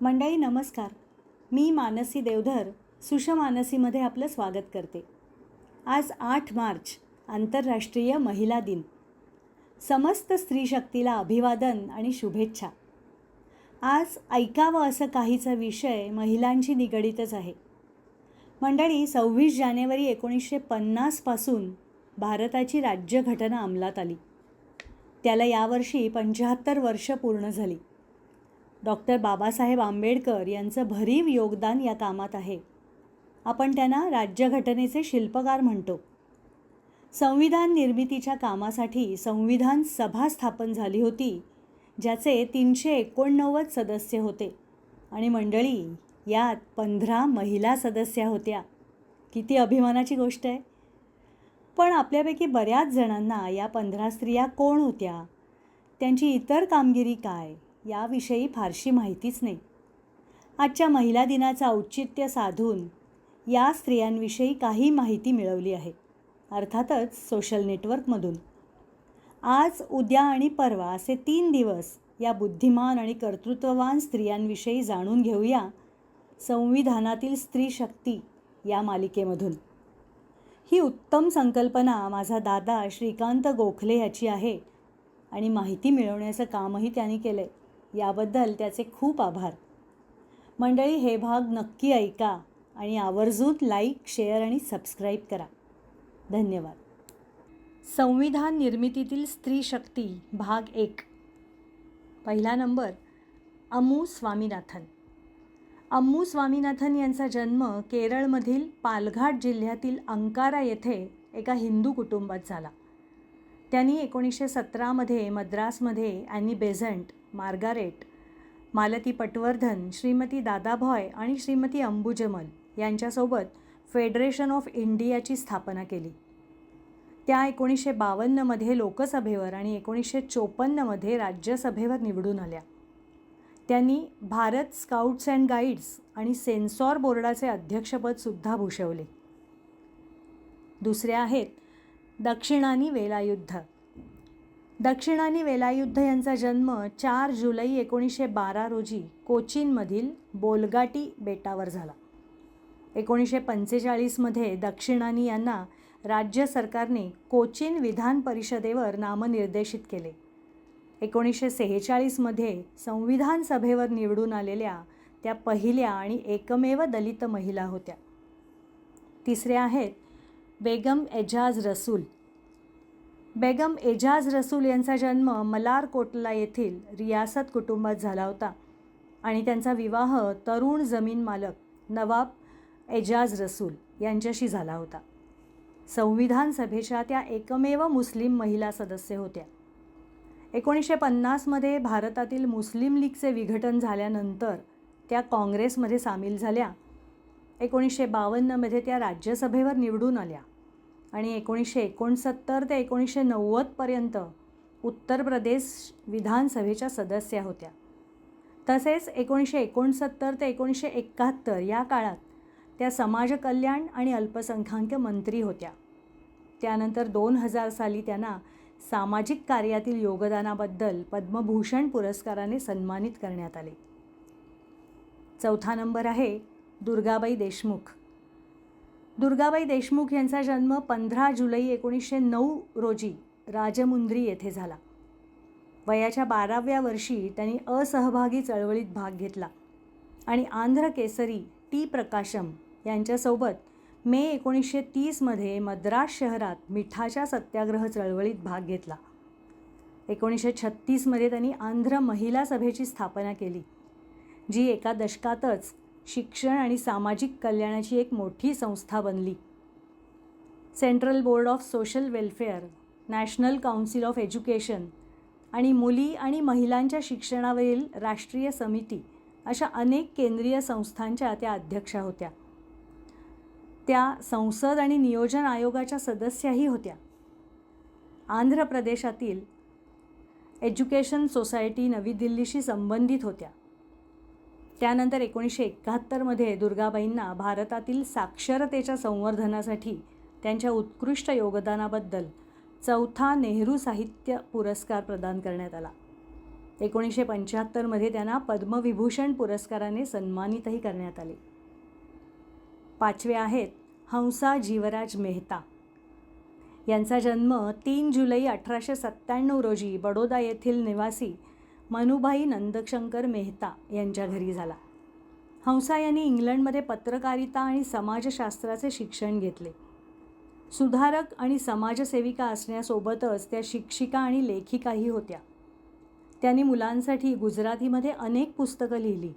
मंडळी नमस्कार. मी मानसी देवधर सुषमानसीमध्ये आपलं स्वागत करते. आज आठ मार्च आंतरराष्ट्रीय महिला दिन. समस्त स्त्री शक्तीला अभिवादन आणि शुभेच्छा. आज ऐकावं असं काहीचा विषय महिलांशी निगडीतच आहे. मंडळी सव्वीस जानेवारी एकोणीसशे पन्नासपासून भारताची राज्यघटना अंमलात आली. त्याला यावर्षी पंच्याहत्तर वर्ष पूर्ण झाली. डॉक्टर बाबासाहेब आंबेडकर यांचं भरीव योगदान या कामात आहे. आपण त्यांना राज्यघटनेचे शिल्पकार म्हणतो. संविधान निर्मितीच्या कामासाठी संविधान सभा स्थापन झाली होती ज्याचे तीनशे एकोणनव्वद सदस्य होते. आणि मंडळी यात पंधरा महिला सदस्या होत्या. किती अभिमानाची गोष्ट आहे. पण आपल्यापैकी बऱ्याच जणांना या पंधरा स्त्रिया कोण होत्या? त्यांची इतर कामगिरी काय? याविषयी फारशी माहितीच नाही. आजच्या महिला दिनाचं औचित्य साधून या स्त्रियांविषयी काही माहिती मिळवली आहे. अर्थातच सोशल नेटवर्कमधून आज उद्या आणि परवा असे तीन दिवस या बुद्धिमान आणि कर्तृत्ववान स्त्रियांविषयी जाणून घेऊया संविधानातील स्त्री शक्ती या मालिकेमधून. ही उत्तम संकल्पना माझा दादा श्रीकांत गोखले याची आहे आणि माहिती मिळवण्याचं कामही त्यांनी केलं आहे याबद्दल त्याचे खूप आभार. मंडळी हे भाग नक्की ऐका आणि आवर्जून लाईक शेअर आणि सबस्क्राईब करा. धन्यवाद. संविधान निर्मितीतील स्त्री शक्ती भाग एक. पहिला नंबर अम्मू स्वामीनाथन. अम्मू स्वामीनाथन यांचा जन्म केरळमधील पालघाट जिल्ह्यातील अंकारा येथे एका हिंदू कुटुंबात झाला. त्यांनी एकोणीसशे सतरामध्ये मद्रासमध्ये Annie Besant Margaret Malati Patwardhan Shrimati Dadabhoy आणि श्रीमती अंबुजमल यांच्यासोबत फेडरेशन ऑफ इंडियाची स्थापना केली. त्या एकोणीसशे बावन्नमध्ये लोकसभेवर आणि एकोणीसशे चोपन्नमध्ये राज्यसभेवर निवडून आल्या. त्यांनी भारत स्काउट्स अँड गाईड्स आणि सेन्सॉर बोर्डाचे अध्यक्षपदसुद्धा भूषवले. दुसरे आहेत दक्षिणानी वेलायुद्ध. दक्षिणानी वेलायुद्ध यांचा जन्म चार जुलै एकोणीसशे बारा रोजी कोचीनमधील बोलगाटी बेटावर झाला. एकोणीसशे पंचेचाळीसमध्ये दक्षिणानी यांना राज्य सरकारने कोचीन विधान परिषदेवर नामनिर्देशित केले. एकोणीसशे सेहेचाळीसमध्ये संविधान सभेवर निवडून आलेल्या त्या पहिल्या आणि एकमेव दलित महिला होत्या. तिसऱ्या आहेत बेगम एजाज रसूल. बेगम एजाज रसूल यांचा जन्म मलारकोटला येथील रियासत कुटुंबात झाला होता. आणि त्यांचा विवाह तरुण जमीन मालक नवाब एजाज रसूल यांच्याशी झाला होता. संविधान सभेच्या त्या एकमेव मुस्लिम महिला सदस्य होत्या. एकोणीसशे पन्नासमध्ये भारतातील मुस्लिम लीगचे विघटन झाल्यानंतर त्या काँग्रेसमध्ये सामील झाल्या. एकोणीसशे बावन्नमध्ये त्या राज्यसभेवर निवडून आल्या. आणि एकोणीसशे एकोणसत्तर ते एकोणीसशे नव्वदपर्यंत उत्तर प्रदेश विधानसभेच्या सदस्या होत्या. तसेच एकोणीसशे एकोणसत्तर ते एकोणीसशे एकाहत्तर या काळात त्या समाजकल्याण आणि अल्पसंख्याक मंत्री होत्या. त्यानंतर दोन हजार साली त्यांना सामाजिक कार्यातील योगदानाबद्दल पद्मभूषण पुरस्काराने सन्मानित करण्यात आले. चौथा नंबर आहे दुर्गाबाई देशमुख. दुर्गाबाई देशमुख यांचा जन्म पंधरा जुलै एकोणीसशे नऊ रोजी राजमुंद्री येथे झाला. वयाच्या बाराव्या वर्षी त्यांनी असहभागी चळवळीत भाग घेतला आणि आंध्र केसरी टी प्रकाशम यांच्यासोबत मे एकोणीसशे तीसमध्ये मद्रास शहरात मिठाच्या सत्याग्रह चळवळीत भाग घेतला. एकोणीसशे छत्तीसमध्ये त्यांनी आंध्र महिला सभेची स्थापना केली जी एका दशकातच शिक्षण आणि सामाजिक कल्याणाची एक मोठी संस्था बनली. Central board of social welfare national council of education आणि मुली आणि महिलांच्या शिक्षणावरील राष्ट्रीय समिती अशा अनेक केंद्रीय संस्थांच्या त्या अध्यक्षा होत्या. त्या संसद आणि नियोजन आयोगाच्या सदस्याही होत्या. आंध्र प्रदेशातील एज्युकेशन सोसायटी नवी दिल्लीशी संबंधित होत्या. त्यानंतर एकोणीसशे एकाहत्तरमध्ये दुर्गाबाईंना भारतातील साक्षरतेच्या संवर्धनासाठी त्यांच्या उत्कृष्ट योगदानाबद्दल चौथा नेहरू साहित्य पुरस्कार प्रदान करण्यात आला. एकोणीसशे पंच्याहत्तरमध्ये त्यांना पद्मविभूषण पुरस्काराने सन्मानितही करण्यात आले. पाचवे आहेत हंसा जीवराज मेहता. यांचा जन्म तीन जुलै अठराशे सत्त्याण्णव रोजी बडोदा येथील निवासी मनुभाई नंदशंकर मेहता यांच्या घरी झाला. हंसा यांनी इंग्लंडमध्ये पत्रकारिता आणि समाजशास्त्राचे शिक्षण घेतले. सुधारक आणि समाजसेविका असण्यासोबतच त्या शिक्षिका आणि लेखिकाही होत्या. त्यांनी मुलांसाठी गुजरातीमध्ये अनेक पुस्तकं लिहिली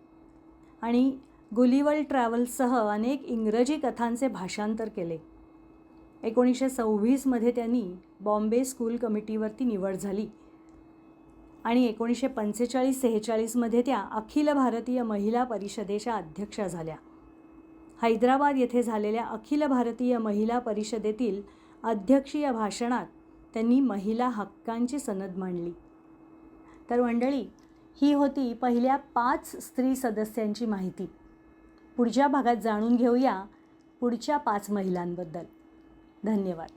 आणि गुलिवल ट्रॅव्हल्ससह अनेक इंग्रजी कथांचे भाषांतर केले. एकोणीसशे सव्वीसमध्ये त्यांनी बॉम्बे स्कूल कमिटीवरती निवड झाली. आणि एकोणीसशे पंचेचाळीस सेहेचाळीसमध्ये त्या अखिल भारतीय महिला परिषदेच्या अध्यक्षा झाल्या. हैदराबाद येथे झालेल्या अखिल भारतीय महिला परिषदेतील अध्यक्षीय भाषणात त्यांनी महिला हक्कांची सनद मांडली. तर मंडळी ही होती पहिल्या पाच स्त्री सदस्यांची माहिती. पुढच्या भागात जाणून घेऊया पुढच्या पाच महिलांबद्दल. धन्यवाद.